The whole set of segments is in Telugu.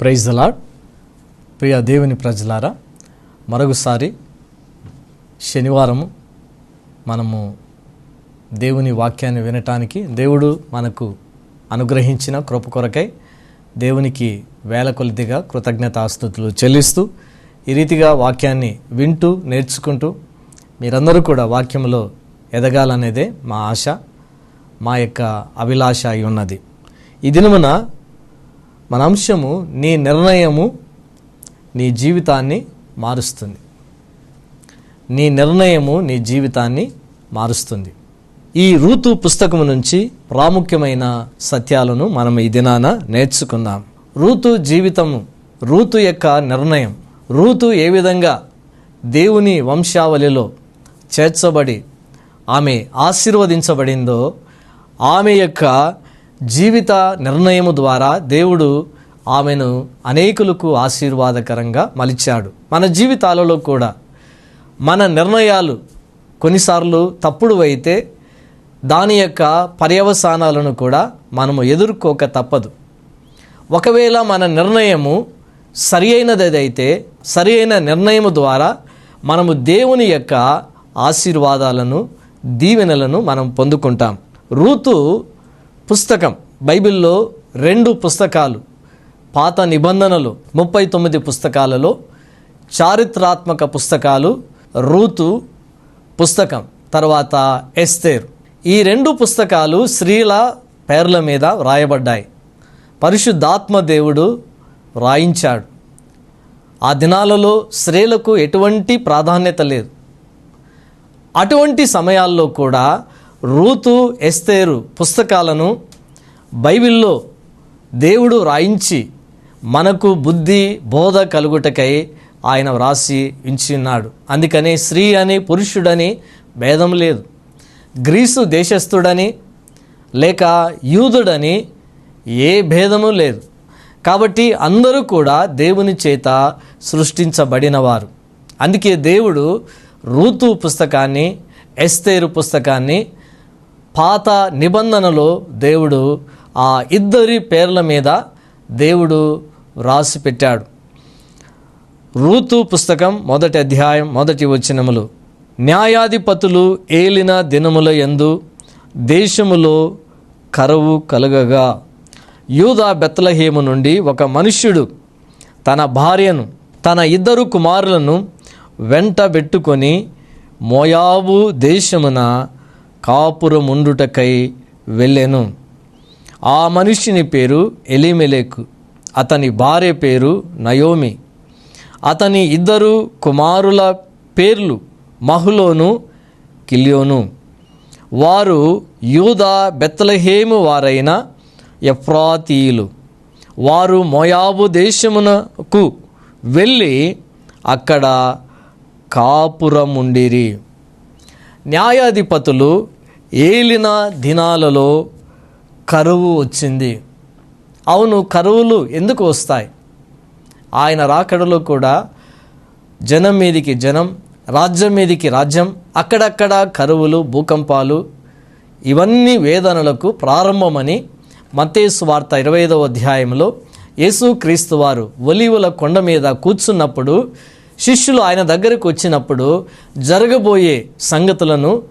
ప్రైజ్ దలాడ్ ప్రియ దేవుని ప్రజలారా మరొకసారి శనివారము మనము దేవుని వాక్యాన్ని వినటానికి దేవుడు మనకు అనుగ్రహించిన కృప కొరకై దేవునికి వేల కొలిదిగా కృతజ్ఞతాస్థుతులు చెల్లిస్తూ ఈ రీతిగా వాక్యాన్ని వింటూ నేర్చుకుంటూ మీరందరూ కూడా వాక్యంలో ఎదగాలనేదే మా ఆశ మా యొక్క అభిలాష అయి ఉన్నది. ఈ దినమున మన అంశము నీ నిర్ణయము నీ జీవితాన్ని మారుస్తుంది. నీ నిర్ణయము నీ జీవితాన్ని మారుస్తుంది. ఈ ఋతు పుస్తకము నుంచి ప్రాముఖ్యమైన సత్యాలను మనం ఈ దినాన నేర్చుకుందాం. ఋతు జీవితము ఋతు యొక్క నిర్ణయం ఋతు ఏ విధంగా దేవుని వంశావళిలో చేర్చబడి ఆమె ఆశీర్వదించబడిందో ఆమె యొక్క జీవిత నిర్ణయము ద్వారా దేవుడు ఆమెను అనేకులకు ఆశీర్వాదకరంగా మలిచాడు. మన జీవితాలలో కూడా మన నిర్ణయాలు కొన్నిసార్లు తప్పుడు అయితే దాని యొక్క పర్యవసానాలను కూడా మనము ఎదుర్కోక తప్పదు. ఒకవేళ మన నిర్ణయము సరి అయినదైతే సరి అయిన నిర్ణయము ద్వారా మనము దేవుని యొక్క ఆశీర్వాదాలను దీవెనలను మనం పొందుకుంటాం. రూతు పుస్తకం. బైబిల్లో రెండు పుస్తకాలు. పాత నిబంధనలు ముప్పై తొమ్మిది పుస్తకాలలో చారిత్రాత్మక పుస్తకాలు రూతు పుస్తకం తర్వాత ఎస్తేర్. ఈ రెండు పుస్తకాలు స్త్రీల పేర్ల మీద వ్రాయబడ్డాయి. పరిశుద్ధాత్మ దేవుడు వ్రాయించాడు. ఆ దినాలలో స్త్రీలకు ఎటువంటి ప్రాధాన్యత లేదు. అటువంటి సమయాల్లో కూడా రూతు ఎస్తేరు పుస్తకాలను బైబిల్లో దేవుడు రాయించి మనకు బుద్ధి బోధ కలుగుటకై ఆయన వ్రాసి ఉంచున్నాడు అందుకనే స్త్రీ అని పురుషుడని భేదం లేదు. గ్రీసు దేశస్థుడని లేక యూదుడని ఏ భేదము లేదు. కాబట్టి అందరూ కూడా దేవుని చేత సృష్టించబడినవారు. అందుకే దేవుడు రూతు పుస్తకాన్ని ఎస్తేరు పుస్తకాన్ని పాత నిబంధనలో దేవుడు ఆ ఇద్దరి పేర్ల మీద దేవుడు వ్రాసి పెట్టాడు. రూతు పుస్తకం మొదటి అధ్యాయం మొదటి వచనములు. న్యాయాధిపతులు ఏలిన దినముల యందు దేశములో కరువు కలుగగా. యూదా బెత్తలహేము నుండి ఒక మనుష్యుడు తన భార్యను తన ఇద్దరు కుమారులను వెంట పెట్టుకొని మోయాబు దేశమున కాపురముండుటకై వెళ్ళెను. ఆ మనిషిని పేరు ఎలిమెలేకు. అతని భార్య పేరు నయోమి. అతని ఇద్దరు కుమారుల పేర్లు మహులోను కిలియోను. వారు యూదా బెత్తలహేము వారైన ఎఫ్రాతీయులు. వారు మోయాబు దేశమునకు వెళ్ళి అక్కడ కాపురముండిరి. న్యాయాధిపతులు ఏలిన దినాలలో కరువు వచ్చింది. అవును కరువులు ఎందుకు వస్తాయి? ఆయన రాకడలో కూడా జనం మీదికి జనం రాజ్యం మీదికి రాజ్యం అక్కడక్కడ కరువులు భూకంపాలు ఇవన్నీ వేదనలకు ప్రారంభమని మతేసు వార్త ఇరవై ఐదవ అధ్యాయంలో యేసు క్రీస్తు వారు ఒలివుల కొండ మీద కూర్చున్నప్పుడు శిష్యులు ఆయన దగ్గరకు వచ్చినప్పుడు జరగబోయే సంగతులను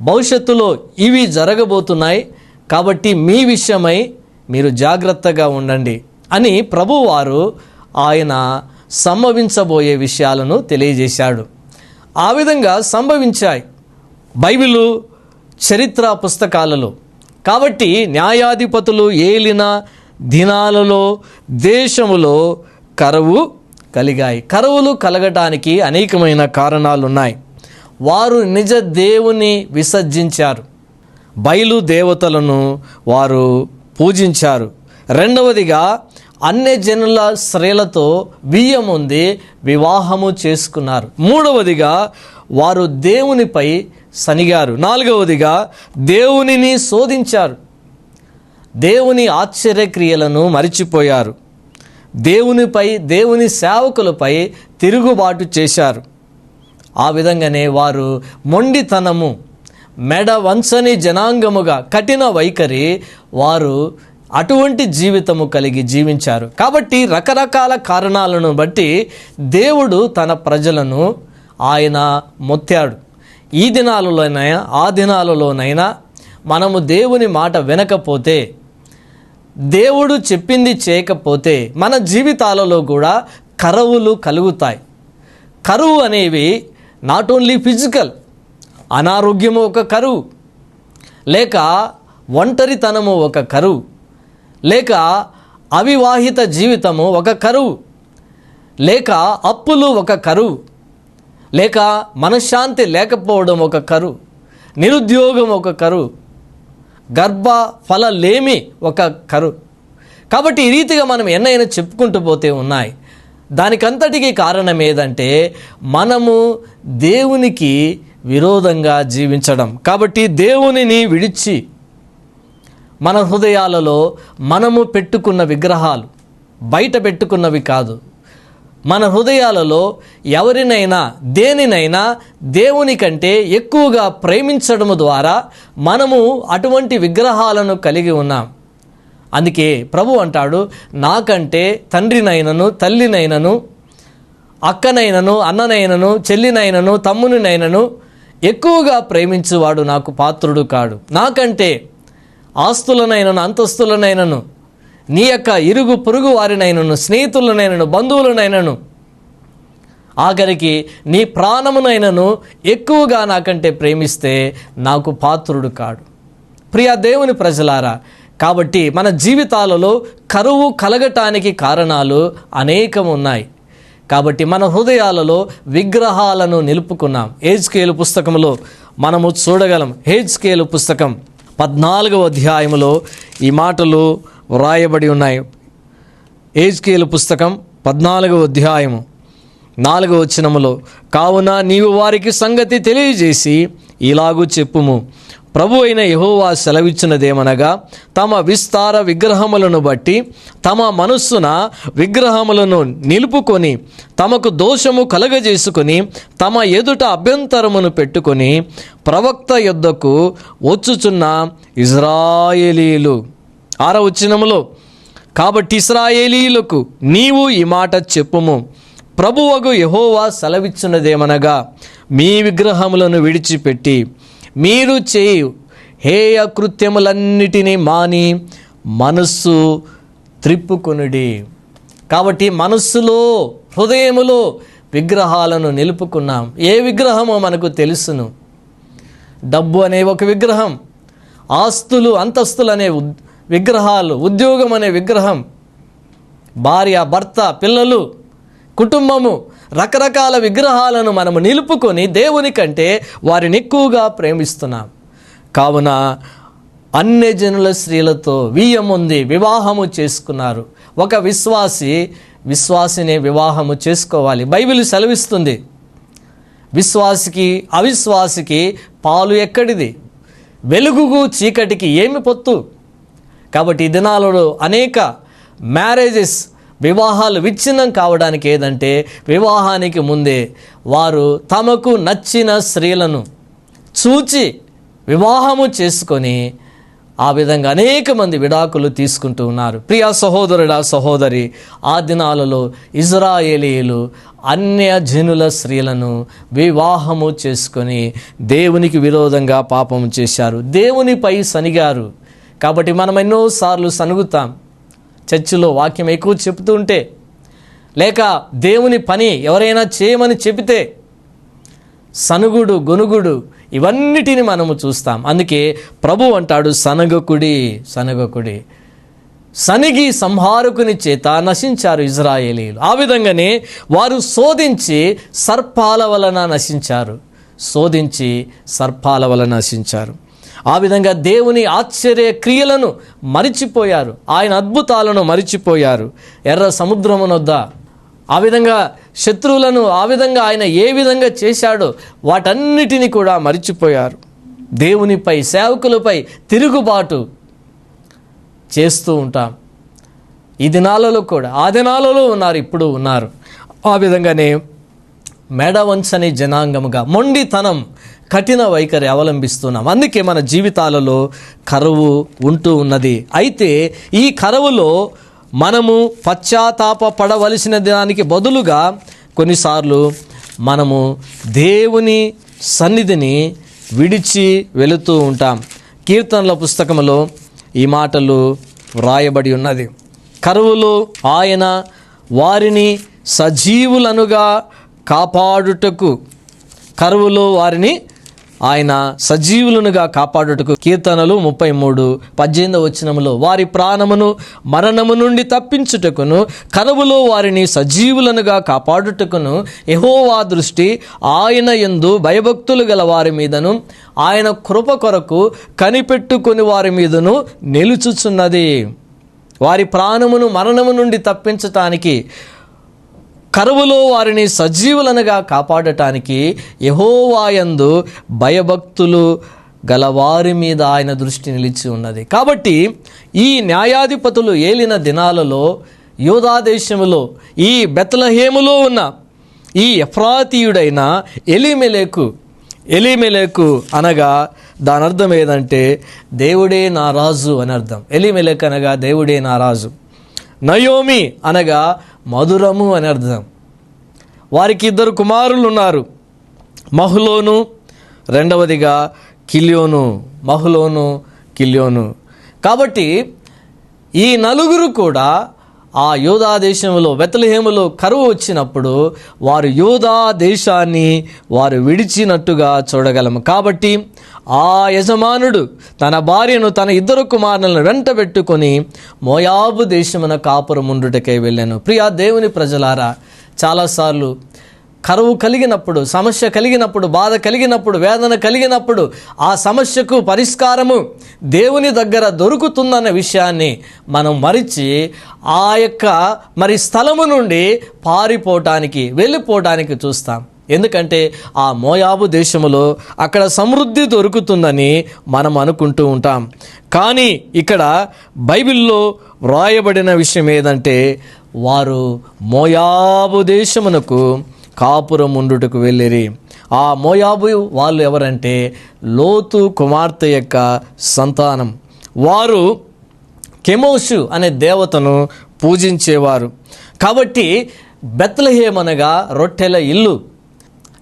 భవిష్యత్తులో ఇవి జరగబోతున్నాయి కాబట్టి మీ విషయమై మీరు జాగ్రత్తగా ఉండండి అని ప్రభువారు ఆయన సంభవించబోయే విషయాలను తెలియజేశాడు. ఆ విధంగా సంభవించాయి బైబిలు చరిత్ర పుస్తకాలలో. కాబట్టి న్యాయాధిపతులు ఏలిన దినాలలో దేశములో కరువు కలిగాయి. కరువులు కలగటానికి అనేకమైన కారణాలు ఉన్నాయి వారు నిజ దేవుని విసర్జించారు. బయలు దేవతలను వారు పూజించారు. రెండవదిగా అన్య జనుల స్త్రీలతో బియ్యం ఉంది వివాహము చేసుకున్నారు. మూడవదిగా వారు దేవునిపై సనిగారు. నాలుగవదిగా దేవునిని శోధించారు. దేవుని ఆశ్చర్యక్రియలను మరిచిపోయారు. దేవునిపై దేవుని సేవకులపై తిరుగుబాటు చేశారు. ఆ విధంగానే వారు మొండితనము మెడ వంచని జనాంగముగా కఠిన వైఖరి వారు అటువంటి జీవితము కలిగి జీవించారు. కాబట్టి రకరకాల కారణాలను బట్టి దేవుడు తన ప్రజలను ఆయన మొత్తాడు. ఈ దినాలలోనైనా ఆ దినాలలోనైనా మనము దేవుని మాట వినకపోతే దేవుడు చెప్పింది చేయకపోతే మన జీవితాలలో కూడా కరువులు కలుగుతాయి. కరువు అనేవి నాట్ ఓన్లీ ఫిజికల్ అనారోగ్యము ఒక కరువు. లేక ఒంటరితనము ఒక కరువు. లేక అవివాహిత జీవితము ఒక కరువు. లేక అప్పులు ఒక కరువు. లేక మనశ్శాంతి లేకపోవడం ఒక కరువు. నిరుద్యోగం ఒక కరువు. గర్భ ఫలలేమి ఒక కరువు. కాబట్టి ఈ రీతిగా మనం ఎన్నైనా చెప్పుకుంటూ పోతే ఉన్నాయి. దానికంతటికి కారణం ఏదంటే మనము దేవునికి విరోధంగా జీవించడం. కాబట్టి దేవునిని విడిచి మన హృదయాలలో మనము పెట్టుకున్న విగ్రహాలు బయట పెట్టుకున్నవి కాదు. మన హృదయాలలో ఎవరినైనా దేనినైనా దేవుని కంటే ఎక్కువగా ప్రేమించడం ద్వారా మనము అటువంటి విగ్రహాలను కలిగి ఉన్నాం. అందుకే ప్రభు అంటాడు నాకంటే తండ్రినైనను తల్లినైనను అక్కనైనను అన్ననైనను చెల్లినైనను తమ్మునినైనను ఎక్కువగా ప్రేమించువాడు నాకు పాత్రుడు కాడు. నాకంటే ఆస్తులనైనను అంతస్తులనైనను నీ యొక్క ఇరుగు పొరుగు వారినైనను స్నేహితులనైనను బంధువులనైనను ఆఖరికి నీ ప్రాణమునైనను ఎక్కువగా నాకంటే ప్రేమిస్తే నాకు పాత్రుడు కాడు. ప్రియా దేవుని ప్రజలారా కాబట్టి మన జీవితాలలో కరువు కలగటానికి కారణాలు అనేకం ఉన్నాయి కాబట్టి మన హృదయాలలో విగ్రహాలను నిలుపుకున్నాం. హేజ్కేలు పుస్తకంలో మనము చూడగలం. హేజ్కేలు పుస్తకం పద్నాలుగవ అధ్యాయములో ఈ మాటలు వ్రాయబడి ఉన్నాయి. ఏజ్కేలు పుస్తకం పద్నాలుగవ అధ్యాయము నాలుగవ వచనములో కావున నీవు వారికి సంగతి తెలియజేసి ఇలాగూ చెప్పుము. ప్రభు అయిన యహోవా సెలవిచ్చినదేమనగా తమ విస్తార విగ్రహములను బట్టి తమ మనస్సున విగ్రహములను నిలుపుకొని తమకు దోషము కలగజేసుకొని తమ ఎదుట అభ్యంతరమును పెట్టుకొని ప్రవక్త యొద్దకు వచ్చుచున్న ఇజ్రాయేలీలు. ఆరవచనములు కాబట్టి ఇస్రాయేలీలకు నీవు ఈ మాట చెప్పుము. ప్రభువగు యహోవా సెలవిచ్చినదేమనగా మీ విగ్రహములను విడిచిపెట్టి మీరు చేయు. హేయ కృత్యములన్నిటినీ మాని మనస్సు త్రిప్పుకొనుడి. కాబట్టి మనస్సులో హృదయములో విగ్రహాలను నిలుపుకున్నాం. ఏ విగ్రహమో మనకు తెలుసును. డబ్బు అనే ఒక విగ్రహం ఆస్తులు అంతస్తులు అనే విగ్రహాలు ఉద్యోగం అనే విగ్రహం భార్య భర్త పిల్లలు కుటుంబము రకరకాల విగ్రహాలను మనము నిలుపుకొని దేవుని కంటే వారిని ఎక్కువగా ప్రేమిస్తున్నాం. కావున అన్య జనుల స్త్రీలతో ఉంది వివాహము చేసుకున్నారు. ఒక విశ్వాసి విశ్వాసిని వివాహము చేసుకోవాలి. బైబిల్ సెలవిస్తుంది. విశ్వాసికి అవిశ్వాసికి పాలు ఎక్కడిది? వెలుగుకు చీకటికి ఏమి పొత్తు? కాబట్టి ఈ దినాలలో అనేక మ్యారేజెస్ వివాహాలు విచ్ఛిన్నం కావడానికి ఏదంటే వివాహానికి ముందే వారు తమకు నచ్చిన స్త్రీలను చూచి వివాహము చేసుకొని ఆ విధంగా అనేక మంది విడాకులు తీసుకుంటూ ఉన్నారు. ప్రియా సహోదరుడా సహోదరి ఆ దినాలలో ఇజ్రాయేలీలు అన్య జనుల స్త్రీలను వివాహము చేసుకొని దేవునికి విరోధంగా పాపము చేశారు. దేవునిపై సనిగారు. కాబట్టి మనం ఎన్నోసార్లు సనుగుతాం. చర్చిలో వాక్యం ఎక్కువ చెప్తూ ఉంటే లేక దేవుని పని ఎవరైనా చేయమని చెబితే సనుగుడు గొనుగుడు ఇవన్నిటిని మనము చూస్తాం. అందుకే ప్రభు అంటాడు సనగకుడి సనగకుడి. సనిగి సంహారకుని చేత నశించారు ఇజ్రాయేలీలు. ఆ విధంగానే వారు శోధించి సర్పాల వలన నశించారు. శోధించి సర్పాల వలన నశించారు. ఆ విధంగా దేవుని ఆశ్చర్య క్రియలను మరిచిపోయారు. ఆయన అద్భుతాలను మరిచిపోయారు. ఎర్ర సముద్రమునొద్ద. ఆ విధంగా శత్రువులను ఆ విధంగా ఆయన ఏ విధంగా చేశాడో వాటన్నిటిని కూడా మరిచిపోయారు. దేవునిపై సేవకులపై తిరుగుబాటు చేస్తూ ఉంటాం. ఈ దినాలలో కూడా ఆ దినాలలో ఉన్నారు ఇప్పుడు ఉన్నారు. ఆ విధంగానే మెడవంచని జనాంగముగా మొండితనం కఠిన వైఖరి అవలంబిస్తున్నాం. అందుకే మన జీవితాలలో కరువు ఉంటూ ఉన్నది. అయితే ఈ కరువులో మనము పశ్చాత్తాప పడవలసిన దానికి బదులుగా కొన్నిసార్లు మనము దేవుని సన్నిధిని విడిచి వెళుతూ ఉంటాం. కీర్తనల పుస్తకంలో ఈ మాటలు వ్రాయబడి ఉన్నది. కరువులో ఆయన వారిని సజీవులనుగా కాపాడుటకు కరువులో వారిని ఆయన సజీవులనుగా కాపాడుటకు కీర్తనలు ముప్పై మూడు పద్దెనిమిదవ వచనములో వారి ప్రాణమును మరణము నుండి తప్పించుటకును కరువులో వారిని సజీవులనుగా కాపాడుటకును ఎహోవా దృష్టి ఆయన యందు భయభక్తులు గల వారి మీదను ఆయన కృప కొరకు కనిపెట్టుకుని వారి మీదను నిలుచుచున్నది. వారి ప్రాణమును మరణము నుండి తప్పించటానికి కరువులో వారిని సజీవులనుగా కాపాడటానికి యహోవాయందు భయభక్తులు గలవారి మీద ఆయన దృష్టి నిలిచి ఉన్నది. కాబట్టి ఈ న్యాయాధిపతులు ఏలిన దినాలలో యోధాదేశములో ఈ బెత్లహేములో ఉన్న ఈ ఎఫ్రాతీయుడైన ఎలిమెలేకు ఎలిమెలేకు అనగా దాని అర్థం ఏదంటే దేవుడే నా రాజు అని అర్థం. ఎలిమెలేక్ అనగా దేవుడే నా రాజు. నయోమి అనగా మధురము అని అర్థం. వారికి ఇద్దరు కుమారులు ఉన్నారు మహులోను రెండవదిగా కిలియోను. మహులోను కిలియోను. కాబట్టి ఈ నలుగురు కూడా ఆ యోధా దేశంలో బెతలహేములో కరువు వచ్చినప్పుడు వారు యోధా దేశాన్ని వారు విడిచినట్టుగా చూడగలము. కాబట్టి ఆ యజమానుడు తన భార్యను తన ఇద్దరు కుమారులను వెంట పెట్టుకొని మోయాబు దేశమున కాపురంండుటకు వెళ్ళాను. ప్రియా దేవుని ప్రజలారా చాలాసార్లు కరువు కలిగినప్పుడు సమస్య కలిగినప్పుడు బాధ కలిగినప్పుడు వేదన కలిగినప్పుడు ఆ సమస్యకు పరిష్కారము దేవుని దగ్గర దొరుకుతుందన్న విషయాన్ని మనం మరిచి ఆ యొక్క మరి స్థలము నుండి పారిపోవటానికి వెళ్ళిపోవటానికి చూస్తాం. ఎందుకంటే ఆ మోయాబు దేశములో అక్కడ సమృద్ధి దొరుకుతుందని మనం అనుకుంటూ ఉంటాం. కానీ ఇక్కడ బైబిల్లో వ్రాయబడిన విషయం ఏదంటే వారు మోయాబు దేశమునకు కాపురం ఉండుటకు వెళ్ళిరి. ఆ మోయాబు వాళ్ళు ఎవరంటే? లోతు కుమార్తె యొక్క సంతానం. వారు కెమోషు అనే దేవతను పూజించేవారు. కాబట్టి బెత్లహేమనగా రొట్టెల ఇల్లు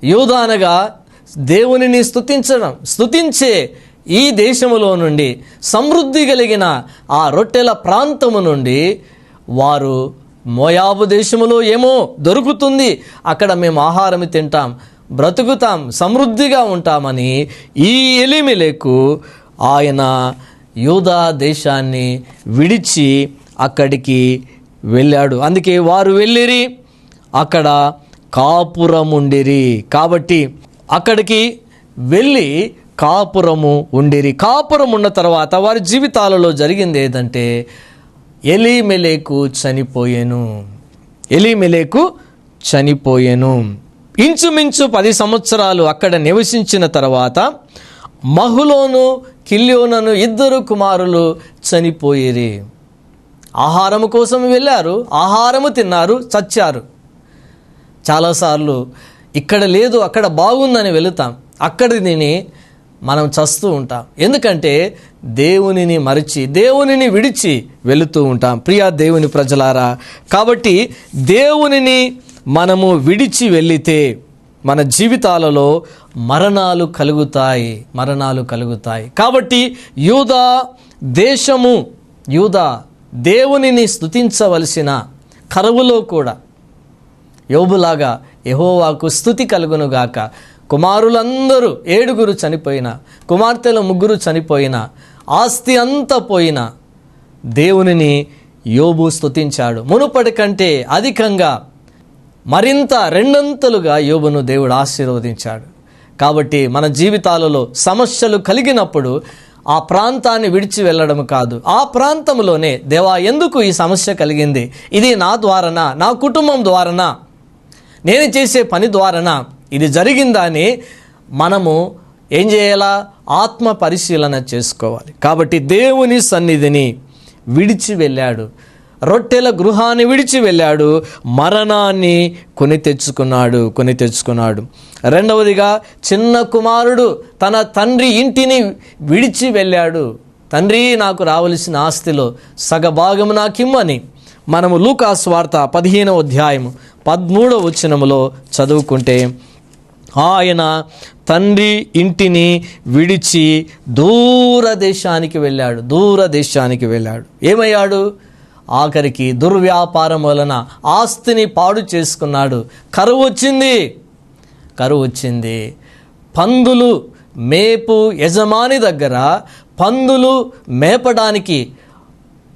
యూదానగా దేవునిని స్తుతించడం స్తుతించే ఈ దేశములో నుండి సమృద్ధి కలిగిన ఆ రొట్టెల ప్రాంతము నుండి వారు మోయాబు దేశములో ఏమో దొరుకుతుంది. అక్కడ మేము ఆహారం తింటాం బ్రతుకుతాం సమృద్ధిగా ఉంటామని ఈ ఎలిమిలేకు ఆయన యూదా దేశాన్ని విడిచి అక్కడికి వెళ్ళాడు. అందుకే వారు వెళ్ళిరి అక్కడ కాపురముండిరి. కాబట్టి అక్కడికి వెళ్ళి కాపురము ఉండిరి. కాపురం ఉన్న తర్వాత వారి జీవితాలలో జరిగింది ఏదంటే ఎలీమెలేకు చనిపోయెను. ఎలీమెలేకు చనిపోయెను. ఇంచుమించు పది సంవత్సరాలు అక్కడ నివసించిన తర్వాత మహులోను కిల్యోనను ఇద్దరు కుమారులు చనిపోయేరి ఆహారము కోసం వెళ్ళారు ఆహారము తిన్నారు చచ్చారు. చాలాసార్లు ఇక్కడ లేదు అక్కడ బాగుందని వెళుతాం. అక్కడ తిని మనం చస్తూ ఉంటాం. ఎందుకంటే దేవునిని మరిచి దేవునిని విడిచి వెళుతూ ఉంటాం. ప్రియా దేవుని ప్రజలారా కాబట్టి దేవునిని మనము విడిచి వెళ్ళితే మన జీవితాలలో మరణాలు కలుగుతాయి మరణాలు కలుగుతాయి. కాబట్టి యూదా దేశము యూదా దేవునిని స్థుతించవలసిన కరువులో కూడా యోబులాగా యహోవాకు స్థుతి కలుగునుగాక. కుమారులందరూ ఏడుగురు చనిపోయిన కుమార్తెలు ముగ్గురు చనిపోయిన ఆస్తి అంతా పోయిన దేవునిని యోబు స్తుతించాడు. మునుపటి కంటే అధికంగా మరింత రెండంతలుగా యోబును దేవుడు ఆశీర్వదించాడు. కాబట్టి మన జీవితాలలో సమస్యలు కలిగినప్పుడు ఆ ప్రాంతాన్ని విడిచి వెళ్ళడం కాదు. ఆ ప్రాంతంలోనే దేవా ఎందుకు ఈ సమస్య కలిగింది? ఇది నా ద్వారానా? నా కుటుంబం ద్వారానా? నేను చేసే పని ద్వారానా? ఇది జరిగిందని మనము ఏం చేయాలా? ఆత్మ పరిశీలన చేసుకోవాలి. కాబట్టి దేవుని సన్నిధిని విడిచి వెళ్ళాడు. రొట్టెల గృహాన్ని విడిచి వెళ్ళాడు. మరణాన్ని కొని తెచ్చుకున్నాడు కొని తెచ్చుకున్నాడు. రెండవదిగా చిన్న కుమారుడు తన తండ్రి ఇంటిని విడిచి వెళ్ళాడు. తండ్రి నాకు రావలసిన ఆస్తిలో సగభాగం నాకిమ్మని. మనము లూకాస్ వార్త పదిహేనవ అధ్యాయం పదమూడవ వచనములో చదువుకుంటే ఆయన తండ్రి ఇంటిని విడిచి దూరదేశానికి వెళ్ళాడు దూరదేశానికి వెళ్ళాడు. ఏమయ్యాడు? ఆఖరికి దుర్వ్యాపారం వలన ఆస్తిని పాడు చేసుకున్నాడు. కరువు వచ్చింది. కరువు వచ్చింది. పందులు మేపు యజమాని దగ్గర పందులు మేపడానికి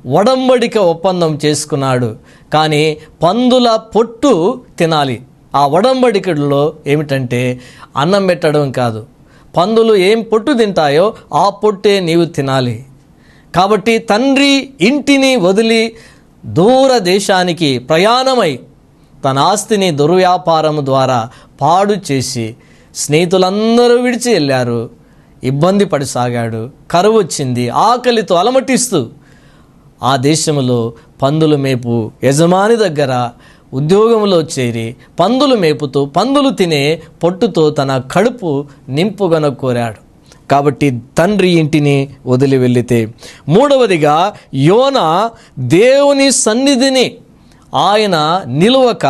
ఒడంబడిక ఒప్పందం చేసుకున్నాడు. కానీ పందుల పొట్టు తినాలి. ఆ ఒడంబడికలో ఏమిటంటే అన్నం పెట్టడం కాదు. పందులు ఏం పొట్టు తింటాయో ఆ పొట్టే నీవు తినాలి. కాబట్టి తండ్రి ఇంటిని వదిలి దూర దేశానికి ప్రయాణమై తన ఆస్తిని దుర్వ్యాపారం ద్వారా పాడు చేసి స్నేహితులందరూ విడిచి వెళ్ళారు. ఇబ్బంది పడిసాగాడు. కరువు వచ్చింది. ఆకలితో అలమటిస్తూ ఆ దేశంలో పందుల మేపు యజమాని దగ్గర ఉద్యోగంలో చేరి పందులు మేపుతూ పందులు తినే పొట్టుతో తన కడుపు నింపుగన కోరాడు కాబట్టి తండ్రి ఇంటిని వదిలి వెళ్ళితే మూడవదిగా యోన దేవుని సన్నిధిని ఆయన నిలువక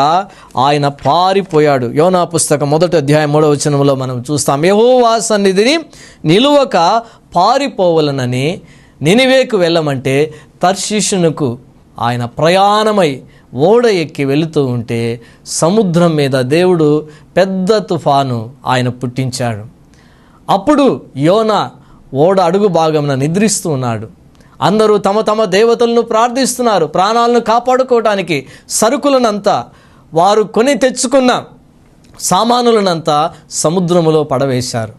ఆయన పారిపోయాడు. యోనా పుస్తకం మొదటి అధ్యాయం మూడవ వచనంలో మనం చూస్తాం. యహోవా సన్నిధిని నిలువక పారిపోవలనని నినివేకు వెళ్ళమంటే తర్శిషునుకు ఆయన ప్రయాణమై ఓడ ఎక్కి వెళుతూ ఉంటే సముద్రం మీద దేవుడు పెద్ద తుఫాను ఆయన పుట్టించాడు. అప్పుడు యోన ఓడ అడుగు భాగంన నిద్రిస్తూ ఉన్నాడు. అందరూ తమ తమ దేవతలను ప్రార్థిస్తున్నారు. ప్రాణాలను కాపాడుకోవటానికి సరుకులనంతా వారు కొని తెచ్చుకున్న సామానులనంతా సముద్రములో పడవేశారు.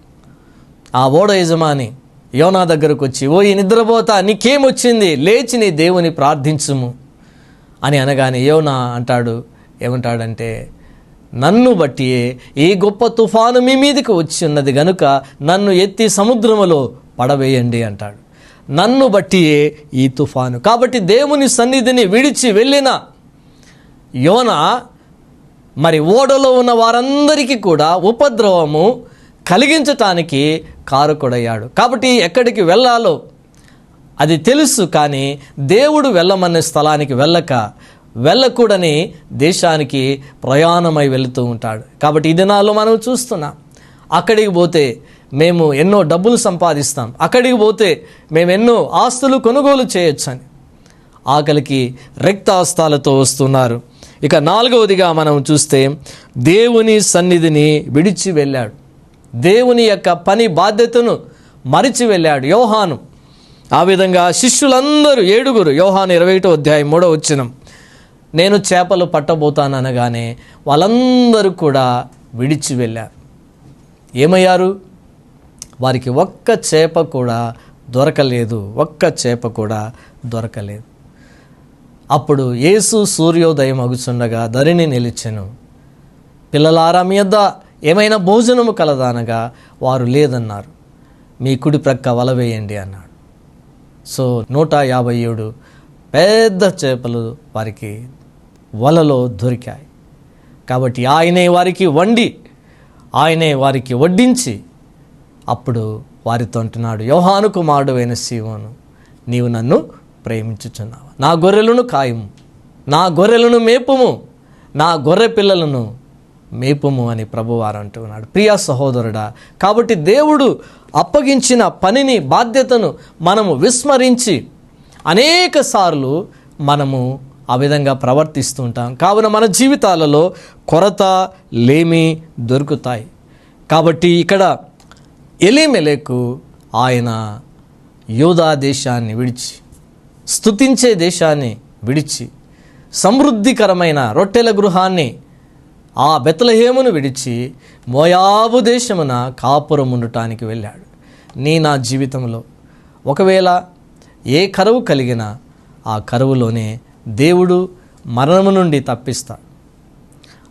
ఆ ఓడ యజమాని యోనా దగ్గరకు వచ్చి ఓ ఈ నిద్రపోతా నీకేమొచ్చింది? లేచి నీ దేవుని ప్రార్థించుము. అని అనగానే యోనా అంటాడు ఏమంటాడంటే నన్ను బట్టియే ఈ గొప్ప తుఫాను మీ మీదకి వచ్చి ఉన్నది గనుక నన్ను ఎత్తి సముద్రములో పడవేయండి అంటాడు. నన్ను బట్టియే ఈ తుఫాను. కాబట్టి దేవుని సన్నిధిని విడిచి వెళ్ళిన యోన మరి ఓడలో ఉన్న వారందరికీ కూడా ఉపద్రవము కలిగించటానికి కారకుడయ్యాడు. కాబట్టి ఎక్కడికి వెళ్ళాలో అది తెలుసు కానీ దేవుడు వెళ్ళమనే స్థలానికి వెళ్ళక వెళ్ళకూడని దేశానికి ప్రయాణమై వెళుతూ ఉంటాడు. కాబట్టి ఈ దినాల్లో మనం చూస్తున్నాం అక్కడికి పోతే మేము ఎన్నో డబ్బులు సంపాదిస్తాం అక్కడికి పోతే మేము ఎన్నో ఆస్తులు కొనుగోలు చేయొచ్చని ఆకలికి రక్తాస్తాలతో వస్తున్నారు. ఇక నాలుగవదిగా మనం చూస్తే దేవుని సన్నిధిని విడిచి వెళ్ళాడు. దేవుని యొక్క పని బాధ్యతను మరిచి వెళ్ళాడు యోహాను. ఆ విధంగా శిష్యులందరూ ఏడుగురు యోహాను ఇరవై ఒకటో అధ్యాయం మూడో వచ్చినం. నేను చేపలు పట్టబోతాను అనగానే వాళ్ళందరూ కూడా విడిచి వెళ్ళారు. ఏమయ్యారు? వారికి ఒక్క చేప కూడా దొరకలేదు ఒక్క చేప కూడా దొరకలేదు. అప్పుడు యేసు సూర్యోదయం అగుచుండగా ధరిని నిలిచెను. పిల్లలారా మీ యొద్ద ఏమైనా భోజనము కలదానగా వారు లేదన్నారు. మీ కుడి ప్రక్క వల వేయండి అన్నాడు. సో నూట యాభై ఏడు పెద్ద చేపలు వారికి వలలో దొరికాయి. కాబట్టి ఆయనే వారికి వండి ఆయనే వారికి వడ్డించి అప్పుడు వారితో అంటున్నాడు యోహాను కుమారుడు అయిన శివను నీవు నన్ను ప్రేమించుచున్నావు. నా గొర్రెలను కాయము నా గొర్రెలను మేపుము నా గొర్రె పిల్లలను మేపుము అని ప్రభువారు అంటున్నాడు. ప్రియా సహోదరుడా కాబట్టి దేవుడు అప్పగించిన పనిని బాధ్యతను మనము విస్మరించి అనేక సార్లు మనము ఆ విధంగా ప్రవర్తిస్తూ ఉంటాం కావున మన జీవితాలలో కొరత లేమి దొరుకుతాయి. కాబట్టి ఇక్కడ ఎలిమెలకు ఆయన యోధా దేశాన్ని విడిచి స్తుతించే దేశాన్ని విడిచి సమృద్ధికరమైన రొట్టెల గృహాన్ని ఆ బెతలహేమును విడిచి మోయాబు దేశమున కాపురం ఉండటానికి వెళ్ళాడు. నీ నా జీవితంలో ఒకవేళ ఏ కరువు కలిగినా ఆ కరువులోనే దేవుడు మరణము నుండి తప్పిస్తాడు.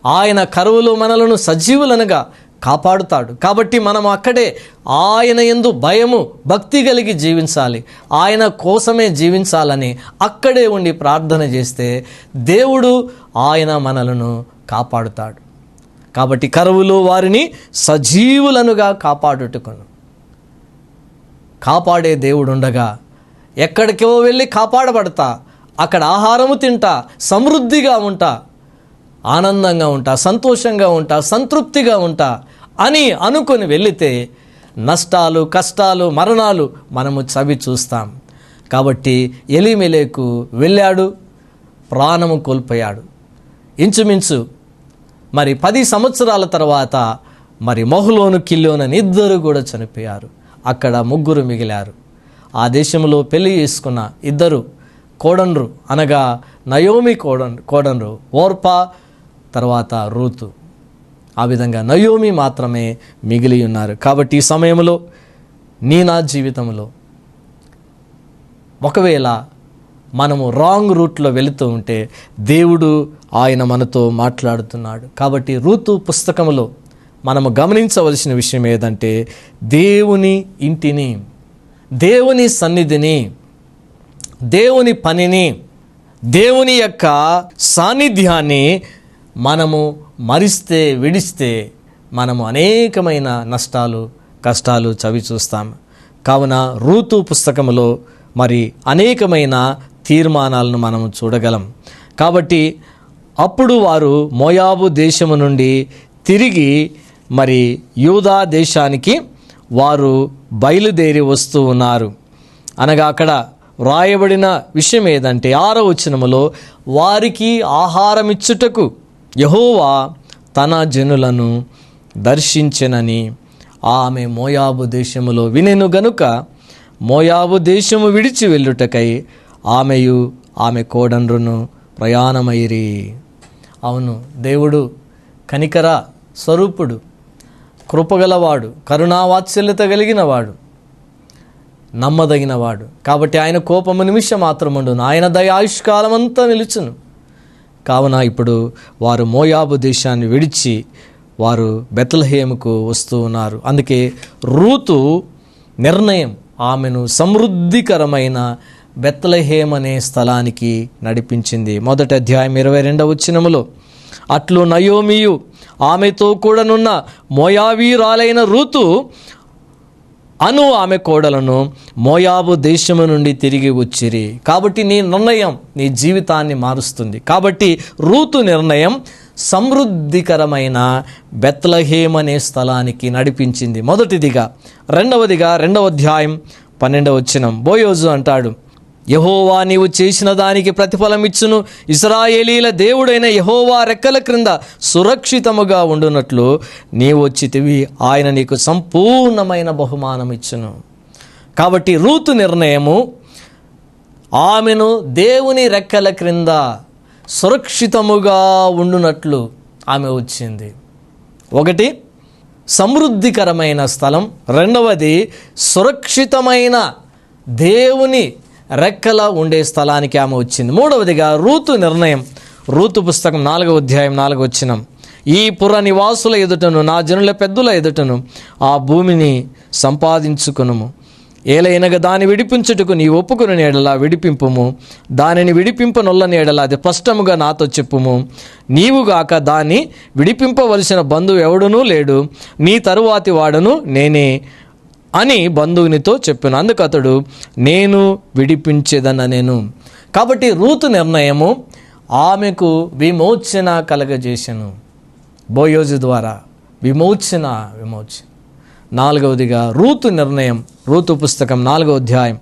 ఆయన కరువులో మనలను సజీవులనగా కాపాడుతాడు. కాబట్టి మనం అక్కడే ఆయన ఎందు భయము భక్తి కలిగి జీవించాలి. ఆయన కోసమే జీవించాలని అక్కడే ఉండి ప్రార్థన చేస్తే దేవుడు ఆయన మనలను కాపాడుతాడు. కాబట్టి కరువులో వారిని సజీవులనుగా కాపాడుటకును. కాపాడే దేవుడు ఉండగా ఎక్కడికో వెళ్ళి కాపాడబడతా అక్కడ ఆహారము తింటా సమృద్ధిగా ఉంటా ఆనందంగా ఉంటా సంతోషంగా ఉంటా సంతృప్తిగా ఉంటా అని అనుకొని వెళితే నష్టాలు కష్టాలు మరణాలు మనము చవి చూస్తాం. కాబట్టి ఎలిమెలేకు వెళ్ళాడు ప్రాణము కోల్పోయాడు. ఇంచుమించు మరి పది సంవత్సరాల తర్వాత మరి మొహలోను కిల్లోనని ఇద్దరు కూడా చనిపోయారు. అక్కడ ముగ్గురు మిగిలారు. ఆ దేశంలో పెళ్ళి చేసుకున్న ఇద్దరు కోడన్రు అనగా నయోమి కోడన్ కోడన్రు ఓర్పా తర్వాత రూతు. ఆ విధంగా నయోమి మాత్రమే మిగిలి ఉన్నారు. కాబట్టి ఈ సమయంలో నీ నా జీవితంలో ఒకవేళ మనము రాంగ్ రూట్లో వెళుతూ ఉంటే దేవుడు ఆయన మనతో మాట్లాడుతున్నాడు. కాబట్టి ఋతు పుస్తకంలో మనము గమనించవలసిన విషయం ఏదంటే దేవుని ఇంటిని దేవుని సన్నిధిని దేవుని పనిని దేవుని యొక్క సాన్నిధ్యాన్ని మనము మరిస్తే విడిస్తే మనము అనేకమైన నష్టాలు కష్టాలు చవి చూస్తాం కావున రూతు పుస్తకములో మరి అనేకమైన తీర్మానాలను మనము చూడగలం. కాబట్టి అప్పుడు వారు మోయాబు దేశము నుండి తిరిగి మరి యూదా దేశానికి వారు బయలుదేరి వస్తూ ఉన్నారు. అనగా అక్కడ వ్రాయబడిన విషయం ఏదంటే ఆరో వచనములో వారికి ఆహారం ఇచ్చుటకు యహోవా తన జనులను దర్శించనని ఆమె మోయాబు దేశములో వినెను గనుక మోయాబు దేశము విడిచి వెళ్ళుటకై ఆమెయు ఆమె కోడండ్రును ప్రయాణమైరి అవును దేవుడు కనికర స్వరూపుడు కృపగలవాడు కరుణావాత్సల్యత కలిగినవాడు నమ్మదగినవాడు. కాబట్టి ఆయన కోపము నిమిషం మాత్రముండును ఆయన దయ ఆయుష్కాలం అంతా నిలుచును. కావున ఇప్పుడు వారు మోయాబు దేశాన్ని విడిచి వారు బెత్లహేముకు వస్తూ ఉన్నారు. అందుకే రూతు నిర్ణయం ఆమెను సమృద్ధికరమైన బెత్తలహేమ్ అనే స్థలానికి నడిపించింది. మొదటి అధ్యాయం ఇరవై రెండవ వచ్చినములో అట్లు నయోమియు ఆమెతో కూడానున్న మోయావీరాలైన రూతు అను ఆమె కోడలను మోయాబు దేశము నుండి తిరిగి వచ్చిరి. కాబట్టి నీ నిర్ణయం నీ జీవితాన్ని మారుస్తుంది. కాబట్టి రూతు నిర్ణయం సమృద్ధికరమైన బెత్లహేమ్ అనే స్థలానికి నడిపించింది. మొదటిదిగా రెండవదిగా రెండవ అధ్యాయం పన్నెండవ వచ్చినం బోయోజు అంటాడు యహోవా నీవు చేసిన దానికి ప్రతిఫలం ఇచ్చును. ఇస్రాయేలీల దేవుడైన యహోవా రెక్కల క్రింద సురక్షితముగా ఉండునట్లు నీవు వచ్చితివి. ఆయన నీకు సంపూర్ణమైన బహుమానం ఇచ్చును. కాబట్టి రూతు నిర్ణయము ఆమెను దేవుని రెక్కల క్రింద సురక్షితముగా ఉండునట్లు ఆమె వచ్చింది. ఒకటి సమృద్ధికరమైన స్థలం. రెండవది సురక్షితమైన దేవుని రెక్కల ఉండే స్థలానికి ఆమె వచ్చింది. మూడవదిగా రూతు నిర్ణయం. రూతు పుస్తకం నాలుగవ అధ్యాయం నాలుగు వచ్చినం ఈ పుర నివాసుల ఎదుటను నా జనుల పెద్దల ఎదుటను ఆ భూమిని సంపాదించుకునుము. ఏలైనగా దాని విడిపించుటకు నీ ఒప్పుకుని నీడలా విడిపింపుము. దానిని విడిపింపనొల్ల నీడలా అది స్పష్టముగా నాతో చెప్పుము. నీవుగాక దాన్ని విడిపింపవలసిన బంధువు ఎవడునూ లేడు. నీ తరువాతి వాడను నేనే. అని బంధువునితో చెప్పాను. అందుకు అతడు నేను విడిపించేదన్న నేను. కాబట్టి రూతు నిర్ణయము ఆమెకు విమోచన కలగజేశాను. బోయోజు ద్వారా విమోచన విమోచన. నాలుగవదిగా రూతు నిర్ణయం రూతు పుస్తకం నాలుగవ అధ్యాయం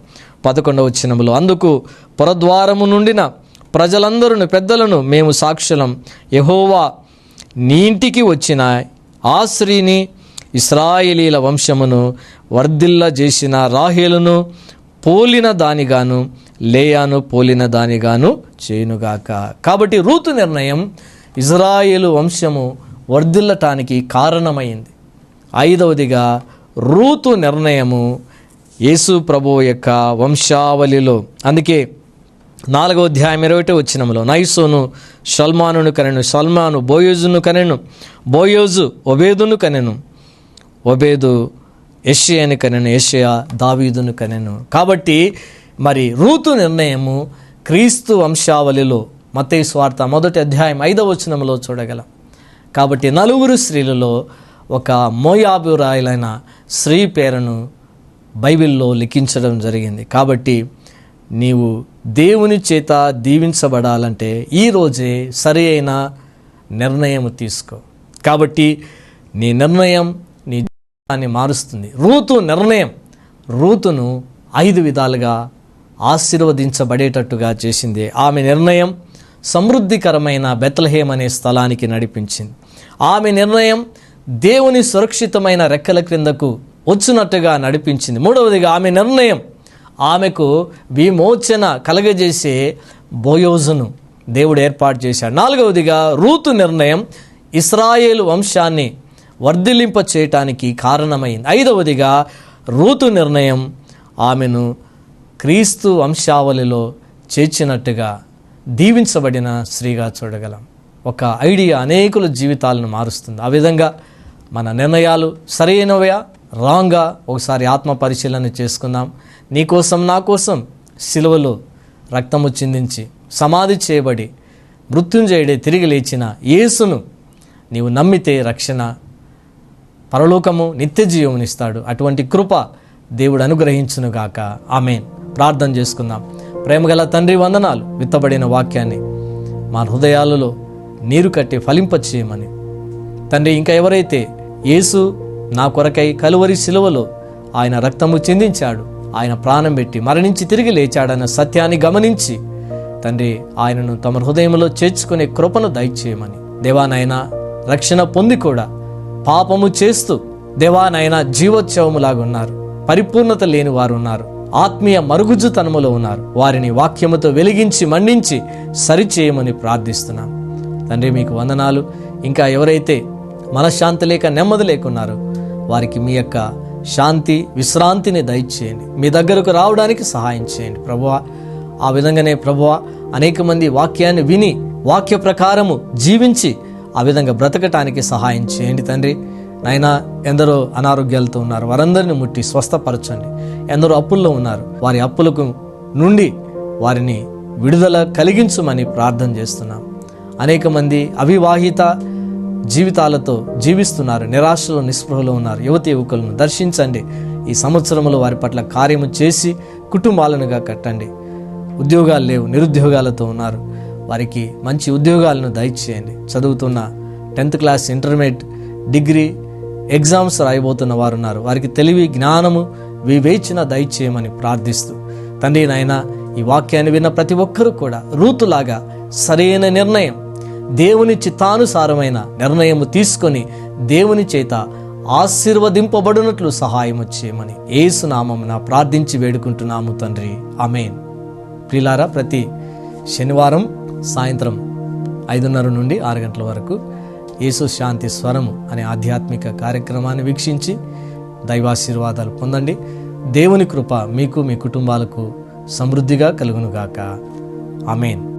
పదకొండవ వచనములో అందుకు పురద్వారము నుండిన ప్రజలందరూ పెద్దలను మేము సాక్షులం. యహోవా నీ ఇంటికి వచ్చిన ఆ స్త్రీని ఇస్రాయిలీల వంశమును వర్ధిల్ల చేసిన రాహేలును పోలిన దానిగాను లేయాను పోలిన దానిగాను చేయునుగాక. కాబట్టి రూతు నిర్ణయం ఇజ్రాయేలు వంశము వర్ధిల్లటానికి కారణమైంది. ఐదవదిగా రూతు నిర్ణయము యేసు ప్రభు యొక్క వంశావళిలో. అందుకే నాలుగో అధ్యాయం ఇరవై వచ్చినములో నైసోను షల్మానును కనెను షల్మాను బోయోజును కనెను బోయోజు ఒబేదును కనెను ఒబేదు యెషయాని కనెను ఏషియా దావీదును కనెను. కాబట్టి మరి రూతు నిర్ణయము క్రీస్తు వంశావళిలో మత్తయి స్వార్థ మొదటి అధ్యాయం ఐదవ వచనంలో చూడగలం. కాబట్టి నలుగురు స్త్రీలలో ఒక మోయాభిరాయులైన స్త్రీ పేరును బైబిల్లో లిఖించడం జరిగింది. కాబట్టి నీవు దేవుని చేత దీవించబడాలంటే ఈరోజే సరి అయిన నిర్ణయం తీసుకో. కాబట్టి నీ నిర్ణయం అని మారుస్తుంది. రూతు నిర్ణయం. రూతును ఐదు విధాలుగా ఆశీర్వదించబడేటట్టుగా చేసింది. ఆమె నిర్ణయం సమృద్ధికరమైన బెత్లహేమ్ అనే స్థలానికి నడిపించింది. ఆమె నిర్ణయం దేవుని సురక్షితమైన రెక్కల క్రిందకు వచ్చినట్టుగా నడిపించింది. మూడవదిగా ఆమె నిర్ణయం ఆమెకు విమోచన కలగజేసే బోయోజును దేవుడు ఏర్పాటు చేశాడు. నాలుగవదిగా రూతు నిర్ణయం ఇస్రాయేలు వంశాన్ని వర్ధిల్లింప చేయటానికి కారణమైంది. ఐదవదిగా రూతు నిర్ణయం ఆమెను క్రీస్తు వంశావళిలో చేర్చినట్టుగా దీవించబడిన స్త్రీగా చూడగలం. ఒక ఐడియా అనేకుల జీవితాలను మారుస్తుంది. ఆ విధంగా మన నిర్ణయాలు సరైనవయా? రాంగా? ఒకసారి ఆత్మ పరిశీలన చేసుకుందాం. నీకోసం నా కోసం సిలువలో రక్తము చిందించి సమాధి చేయబడి మృత్యుంజయుడే తిరిగి లేచిన యేసును నీవు నమ్మితే రక్షణ పరలోకము నిత్య జీవమునిస్తాడు అటువంటి కృప దేవుడు అనుగ్రహించునుగాక ఆమెన్. ప్రార్థన చేసుకుందాం. ప్రేమగల తండ్రి వందనాలు. విత్తబడిన వాక్యాన్ని మా హృదయాలలో నీరు కట్టి ఫలింపచేయమని. తండ్రి ఇంకా ఎవరైతే యేసు నా కొరకై కలువరి శిలువలో ఆయన రక్తము చెందించాడు ఆయన ప్రాణం పెట్టి మరణించి తిరిగి లేచాడన్న సత్యాన్ని గమనించి తండ్రి ఆయనను తమ హృదయంలో చేర్చుకునే కృపను దయచేయమని. దేవానైనా రక్షణ పొంది కూడా పాపము చేస్తూ దేవానైనా జీవోత్సవములాగా ఉన్నారు. పరిపూర్ణత లేని వారు ఉన్నారు. ఆత్మీయ మరుగుజుతనములో ఉన్నారు. వారిని వాక్యముతో వెలిగించి మండించి సరిచేయమని ప్రార్థిస్తున్నాం. తండ్రి మీకు వందనాలు. ఇంకా ఎవరైతే మనశ్శాంతి లేక నెమ్మది లేకున్నారో వారికి మీ యొక్క శాంతి విశ్రాంతిని దయచేయండి. మీ దగ్గరకు రావడానికి సహాయం చేయండి. ప్రభువా ఆ విధంగానే ప్రభువా అనేక మంది వాక్యాన్ని విని వాక్య ప్రకారము జీవించి ఆ విధంగా బ్రతకటానికి సహాయం చేయండి తండ్రి. నాయన ఎందరో అనారోగ్యాలతో ఉన్నారు. వారందరిని ముట్టి స్వస్థపరచండి. ఎందరో అప్పుల్లో ఉన్నారు. వారి అప్పులకు నుండి వారిని విడుదల కలిగించమని ప్రార్థన చేస్తున్నాం. అనేక మంది అవివాహిత జీవితాలతో జీవిస్తున్నారు. నిరాశలో నిస్పృహలో ఉన్నారు. యువతి యువకులను దర్శించండి. ఈ సంవత్సరంలో వారి పట్ల కార్యము చేసి కుటుంబాలనుగా కట్టండి. ఉద్యోగాలు లేవు నిరుద్యోగాలతో ఉన్నారు. వారికి మంచి ఉద్యోగాలను దయచేయండి. చదువుతున్న tenth class intermediate degree exams రాయబోతున్న వారు ఉన్నారు వారికి తెలివి జ్ఞానము వివేచన దయచేయమని ప్రార్థిస్తూ తండ్రి నాయన ఈ వాక్యాన్ని విన్న ప్రతి ఒక్కరూ కూడా రూతులాగా సరైన నిర్ణయం దేవుని చిత్తానుసారమైన నిర్ణయము తీసుకొని దేవుని చేత ఆశీర్వదింపబడినట్లు సహాయం చేయమని ఏసునామమున ప్రార్థించి వేడుకుంటున్నాము తండ్రి. ఆమెన్. ప్రిలారా ప్రతి శనివారం సాయంత్రం ఐదున్నర నుండి ఆరు గంటల వరకు యేసు శాంతి స్వరము అనే ఆధ్యాత్మిక కార్యక్రమాన్ని వీక్షించి దైవాశీర్వాదాలు పొందండి. దేవుని కృప మీకు మీ కుటుంబాలకు సమృద్ధిగా కలుగునుగాక. ఆమెన్.